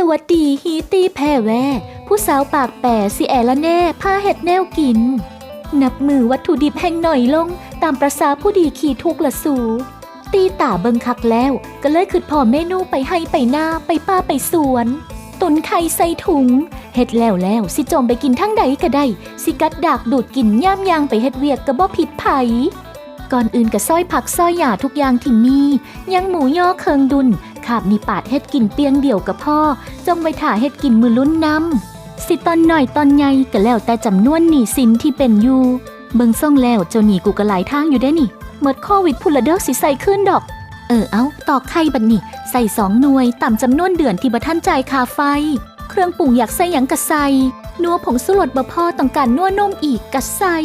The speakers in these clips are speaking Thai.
สวัสดีฮีตี้แพรแวผู้สาวปากแปรสิแอละแน่ผ้าเห็ดแนวกิน นับมือวัตถุดิบแห่งหน่อยลง ตามประสาผู้ดีขี่ทุกละสู ตีตาเบิงคักแล้วก็เลยขึ้นพอเมนูไปให้ไปหน้าไปป้าไปสวนตุนไข่ใส่ถุงเฮ็ดแล้วแล้วสิจมไปกินทั้งใดก็ได้ สิกัดดากดูดกินย่ามยางไปเฮ็ดเวียกกระบ่ผิดไผก่อนอื่นก็ซอยผักซอยหญ้าทุกอย่างที่มี ยังหมูย่อเคิงดุน ขาบนี่ปาดเฮ็ดกินเปียงเดี่ยวกับพ่อ จงไว้ถ่าเฮ็ดกินมือลุ้นนำสิตอนหน่อยตอนใหญ่ก็แล้วแต่จำนวนหนี้สินที่เป็นอยู่ เบิ่งซ่องแล้วเจ้าหนี้กูก็หลายทางอยู่ได้นี่เมื่อโควิดพุ่นละเด้อสิใส่ขึ้นดอก เออเอาตอกไข่บัดนี่ใส่สองหน่วยต่ำจำนวนเดือนที่บ่ท่านจ่ายคาไฟ เครื่องปรุงอยากใส่หยังกะใส่นัวผงสุรสบ่พอต้องการนัวนมอีกกะใส่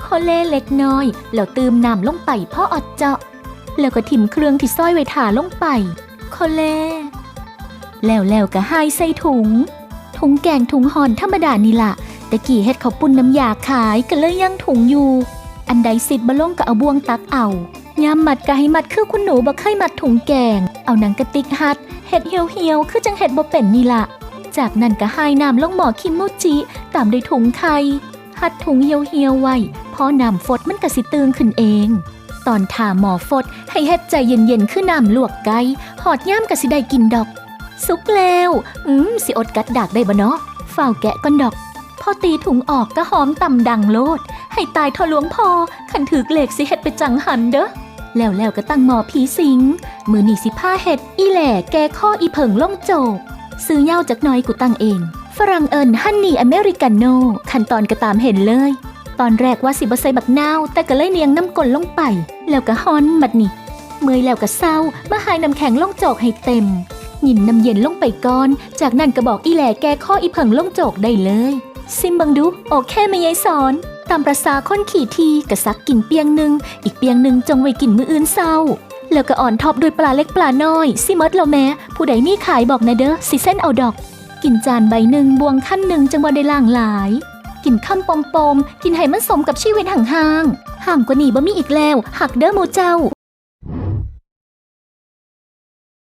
โคเล่เล็กน้อย แล้วเติมน้ำลงไปพ่ออดเจาะแล้วก็ทิมเครื่องที่ซ้อยไว้ถาลงไป โคเลแล้วแล้วก็ให้ใส่ถุง ถุงแกงถุงห่อนธรรมดานี่ละแต่กี่เฮ็ดเขาปุ้นน้ำยาขายก็เลยยังถุงอยู่ อันใดสิทธิ์บะลงก็เอาบ่วงตักเอายามมัดก็ให้มัดคือคุณหนูบ่เคยมัดถุงแกง เอาหนังกระติกหัดเห็ดเหี่ยวเหี่ยวคือจังเห็ดบ่เป็นนี่ละจากนั้นก็ให้น้ำลงหม้อคิมโมจิตามด้วยถุงไข่หัดถุงเหี่ยวเหี่ยวไว้พอน้ำฟดมันก็สิตึงขึ้นเอง ตอนถาหมอฟดให้เฮ็ดใจเย็นๆคือน้ำลวกไก่หอดย่ามก็สิได้กินดอก สุกแล้ว อืมสิอดกัดดากได้บ่เนาะเฝ้าแกะก้อนดอก พอตีถุงออกก็หอมต่ำดังโลด ให้ตายทอหลวงพอขันถือเหล็กสิเฮ็ดไปจังหันเด้อแล้วแล้วก็ตั้งหมอผีสิง มือนีสิผ้าเฮ็ด อีแหล่แกข้ออีเผิงล่องโจก ซื้อเย้าจากน้อยกูตั้งเอง ฝรั่งเอิญฮันนี่อเมริกาโน่ขั้นตอนก็ตามเห็นเลย ตอนแรกว่าสิบ่ใส่บักนาว แต่ก็เลยเนียงน้ำกลนลงไป แล้วก็ฮอนมัดนี่เมื่อยแล้วก็เศร้ามาหายน้ำแข็งล่องโจกให้เต็มหยินน้ำเย็นลงไปก่อน จากนั้นก็บอกอีแหล่แกข้ออีเผิงล่องโจกได้เลย ซิมบังดูโอเคไหมยายสอนตามประสาคนขี่ทีกระซักกินเปียงหนึ่งอีกเปียงหนึ่งจงไว้กินมื้ออื่นเศร้า แล้วก็อ่อนทอปด้วยปลาเล็กปลาน้อยซิมดแล้วแม้ผู้ใดมีขายบอกนะเด้อสิเส้นเอาดอก กินจานใบหนึ่งบวงขั้นหนึ่งจังบ่ได้ล่างหลาย กินข้ามปอมปมๆกินให้มันสมกับชีวิตห่างๆห่างกว่านี้บ่มีอีกแล้วหักเด้อหมูเจ้า